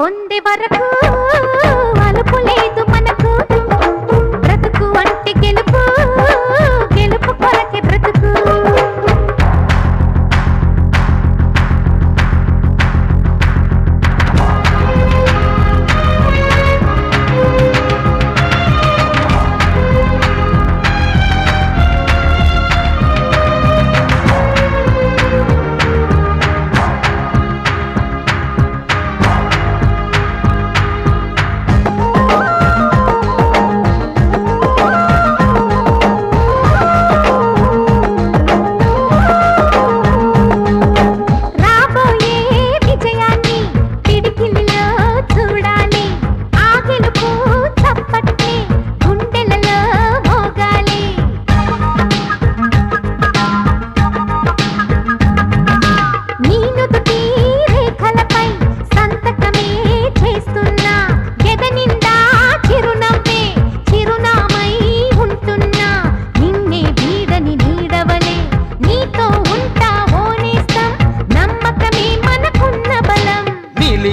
పొందే వరకు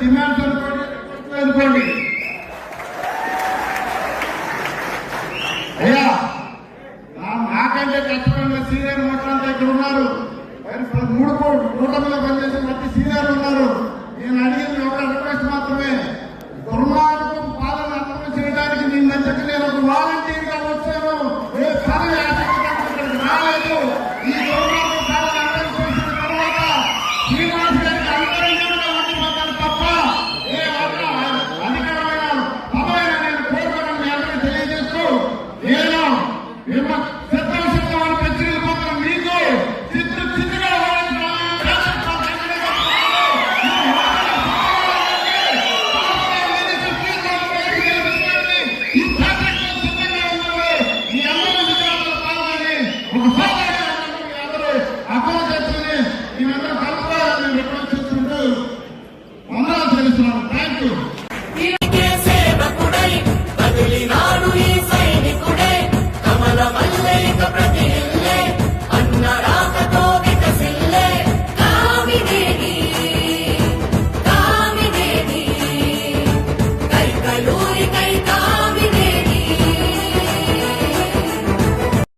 డిమాండ్స్ అనుకోండి రిక్వెస్ట్లు అనుకోండి. అయ్యా నాకంటే కష్టపడిన సీనియర్ మొత్తం ఇక్కడ ఉన్నారు. మరి ఇప్పుడు మూడు కూ- కూటమిలో పనిచేసే ప్రతి సీనియర్ ఉన్నారు. నేను అడిగింది ఒక రిక్వెస్ట్ మాత్రమే.